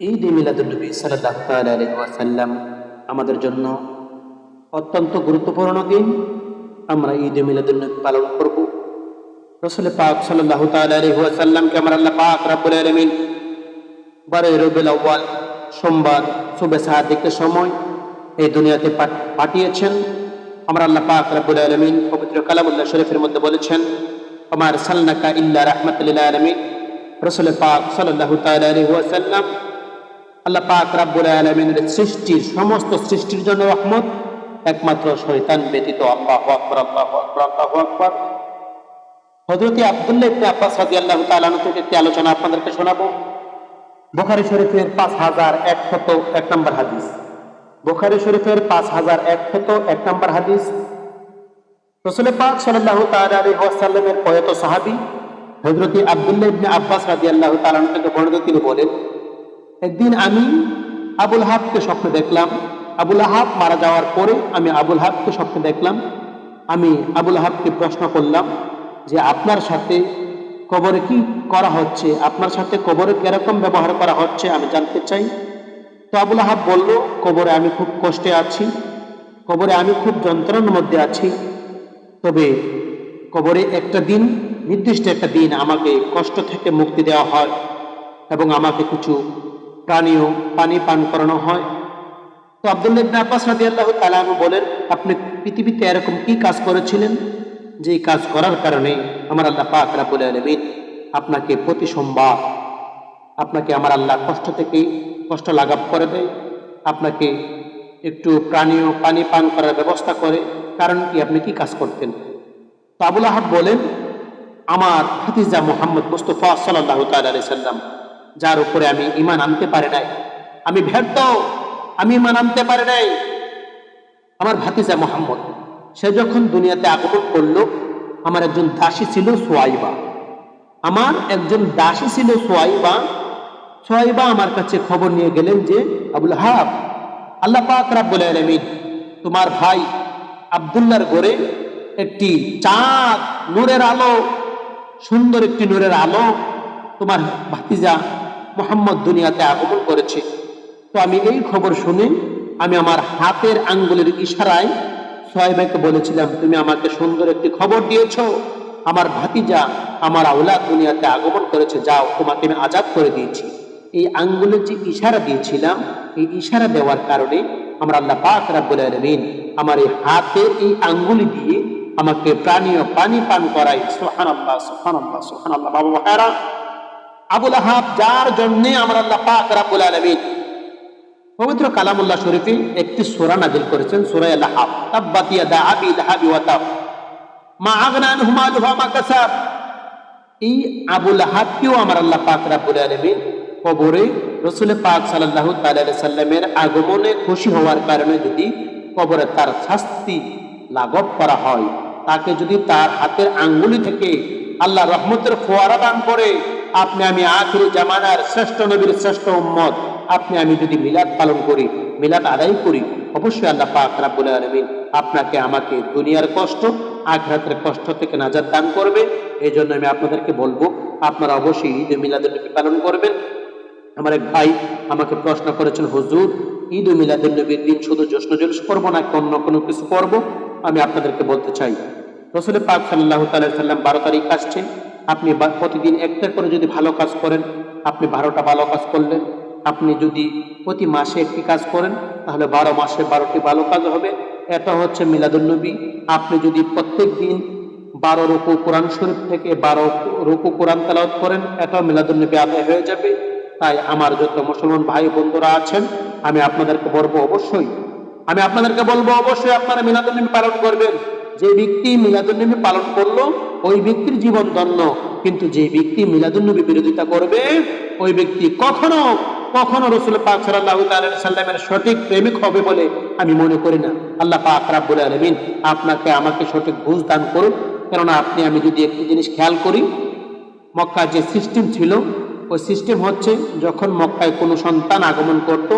ঈদ মিলাদুলনবী সাল্লাহ সাল্লাম আমাদের জন্য অত্যন্ত গুরুত্বপূর্ণ দিন। আমরা ঈদ মিলাদুলনবী পালন করব। রসুল পাক সাল্লাহ সাল্লামকে আমার আল্লাহ পাক রাব্বুল আলমিন বারোই রবিল আউ্বাল সোমবার শুভে সাহাদিকের সময় এই দুনিয়াতে পাঠ- পাঠিয়েছেন। আমার আল্লাহ পাক রাব্বুল আলমিন পবিত্র কালামুল্লাহ শরীফের মধ্যে বলেছেন আমার সাল্লাকা ইল্লা রহমতুল্লাহ আলমিন। রসুল পাক সাল্লাহ সাল্লাম আল্লাহ পাক রাব্বুল আলামিনের সৃষ্টির সমস্ত সৃষ্টির জন্য রহমত, একমাত্র শয়তান ব্যতীত আল্লাহু আকবার আল্লাহু আকবার আল্লাহু আকবার। হযরতে আব্দুল্লাহ ইবনে আব্বাস রাদিয়াল্লাহু তাআলা থেকে একটি আলোচনা আপনাদেরকে শোনাবো। বুখারী শরীফের পাঁচ হাজার একশত এক নম্বর হাদিস। বুখারী শরীফের পাঁচ হাজার একশত এক নম্বর হাদিস। রসুল পাক সাল্লাল্লাহু তাআলা আলাইহি ওয়াসাল্লামের প্রয়াত সাহাবী হযরতে আব্দুল্লাহ ইবনে আব্বাস রাদিয়াল্লাহু তাআলা থেকে বর্ণিত তিনি বলেন একদিন আমি আবুল হাবকে স্বপ্ন দেখলাম। আবুল হাব মারা যাওয়ার পরে আমি আবুল হাবকে স্বপ্ন দেখলাম। আমি আবুল হাবকে প্রশ্ন করলাম যে, আপনার সাথে কবরে কি করা হচ্ছে? আপনার সাথে কবরে কীরকম ব্যবহার করা হচ্ছে? আমি জানতে চাই। তো আবুল হাব বলল, কবরে আমি খুব কষ্টে আছি। কবরে আমি খুব যন্ত্রণার মধ্যে আছি। তবে কবরে একটা দিন, নির্দিষ্ট একটা দিন আমাকে কষ্ট থেকে মুক্তি দেওয়া হয় এবং আমাকে কিছু প্রাণীয় পানি পান করানো হয়। তো আব্দুল্লাহ ইবনে আব্বাস রাদিয়াল্লাহু তাআলা আনহু বলেন, আপনি পৃথিবীতে এরকম কি কাজ করেছিলেন? যে কাজ করার কারণে আমার আল্লাহ পাক রাব্বুল আলামিন আপনাকে প্রতি সোমবার আপনাকে আমার আল্লাহ কষ্ট থেকে কষ্ট লাঘব করে দেয়, আপনাকে একটু প্রাণীয় পানি পান করার ব্যবস্থা করে, কারণ কি আপনি কি কাজ করতেন? তো আবুল আহাব বলেন, আমার হাতিজা মোহাম্মদ মুস্তফা সাল্লাহ তাল্লাহ সাল্লাম যার উপরে আমি ইমান আনতে পারে নাই। আমি ব্যর্থ, আমি ইমান আনতে পারে নাই। আমার ভাতিজা মোহাম্মদ, সে যখন দুনিয়াতে আগমন করল, আমার একজন দাসী ছিল সোয়াইবা। আমার একজন দাসী ছিল সোয়াইবা। সোয়াইবা আমার কাছে খবর নিয়ে গেলেন যে, আবুল হাব, আল্লাহ পাক রাব্বুল আলামিন তোমার ভাই আব্দুল্লাহর ঘরে একটি চাঁদ, নূরের আলো, সুন্দর একটি নূরের আলো তোমার ভাতিজা মোহাম্মদ দুনিয়াতে আগমন করেছে। তো আমি এই খবর শুনে আমি আমার হাতের আঙ্গুলের ইশারায় সোয়াইবাকে বলেছিলাম, তুমি আমাকে সুন্দর একটি খবর দিয়েছ। আমার ভাতিজা আমার আওলাদ দুনিয়াতে আগমন করেছে, যাও, তোমাকে আমি আজাদ করে দিয়েছি। এই আঙ্গুলের যে ইশারা দিয়েছিলাম, এই ইশারা দেওয়ার কারণে আমার আল্লাহ পাক রাব্বুল আলামিন আমার এই হাতের এই আঙ্গুলি দিয়ে আমাকে প্রাণীয় পানি পান করাই। সুবহানাল্লাহ সুবহানাল্লাহ সুবহানাল্লাহ। বাবা ভাইরা আবুল আহাব, যার জন্য আমার আল্লাহ পাক রাব্বুল আলামিন পবিত্র কালামুল্লাহ শরীফে একটি সূরা নাযিল করেছেন সূরা লাহাব। তাব্বাত ইয়াদা আবি লাহাবি ওয়া তাব। মা আগনা আনহু মালুহু মা কাসাব। এই আবুল আহাবকেও আমার আল্লাহ পাক রাব্বুল আলামিন কবরে রসুল পাক সাল্লাল্লাহু তাআলা আলাইহি সাল্লামের আগমনে খুশি হওয়ার কারণে যদি কবরে তার শাস্তি লাঘব করা হয়, তাকে যদি তার হাতের আঙ্গুলি থেকে আল্লাহ রহমতের ফোয়ারা দান করে আপনি আমি আখিরি জামানার শ্রেষ্ঠ নবীর শ্রেষ্ঠ উম্মত। আপনি আমি যদি মিলাদ পালন করি, মিলাদ আদায় করি, অবশ্যই আল্লাহ পাক রাব্বুল আলামিন আপনাকে আমাকে দুনিয়ার কষ্ট, আখরাতের কষ্ট থেকে নাজাত দান করবে। এই জন্য আমি আপনাদেরকে বলব, আপনারা অবশ্যই ঈদ মিলাদুল নবী পালন করবেন। আমার এক ভাই আমাকে প্রশ্ন করেছেন, হুজুর ঈদ ও মিলাদুল নবীর দিন শুধু জশ্ন জলুস করব না অন্য কোনো কিছু করব? আমি আপনাদেরকে বলতে চাই রসুল পাক সাল্লাহ সাল্লাম বারো তারিখ আসছে আপনি প্রতিদিন একটা করে যদি ভালো কাজ করেন, আপনি বারোটা ভালো কাজ করলেন, আপনি যদি প্রতি মাসে একটি কাজ করেন, তাহলে বারো মাসে বারোটি ভালো কাজ হবে। এটা হচ্ছে মিলাদুলনবী আপনি যদি প্রত্যেক দিন বারো রুকু কোরআন শরীফ থেকে বারো রুকু কোরআন তেলাওয়াত করেন, এটাও মিলাদুলনবী আদায় হয়ে যাবে। তাই আমার যত মুসলমান ভাই বন্ধুরা আছেন, আমি আপনাদেরকে বলব অবশ্যই, আমি আপনাদেরকে বলব অবশ্যই আপনারা মিলাদুলনবী পালন করবেন। যে ব্যক্তি মিলাদুলনবী পালন করল ওই ব্যক্তির জীবন ধন্য। কিন্তু যে ব্যক্তি মিলাদুলনবী বিরোধিতা করবে, ওই ব্যক্তি কখনো কখনো রসুল পাক তাআলা সাল্লামের সঠিক প্রেমিক হবে বলে আমি মনে করি না। আল্লাহ পাক রাব্বুল আলামিন আপনাকে আমাকে সঠিক বুঝ দান করুন। কেননা আপনি, আমি যদি একটি জিনিস খেয়াল করি, মক্কার যে সিস্টেম ছিল, ওই সিস্টেম হচ্ছে যখন মক্কায় কোনো সন্তান আগমন করত,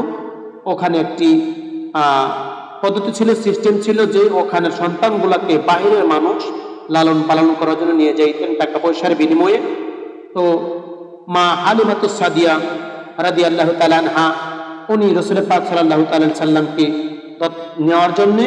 ওখানে একটি পদ্ধতি ছিল, সিস্টেম ছিল যে ওখানে সন্তানগুলাকে বাইরের মানুষ লালন পালন করার জন্য নিয়ে যাইতেন টাকা পয়সার বিনিময়ে। তো মা হালিমাতু সাদিয়া রাদি আল্লাহ তালানহা উনি রসুল পাক সাল্লাহ তাল্লামকে নেওয়ার জন্যে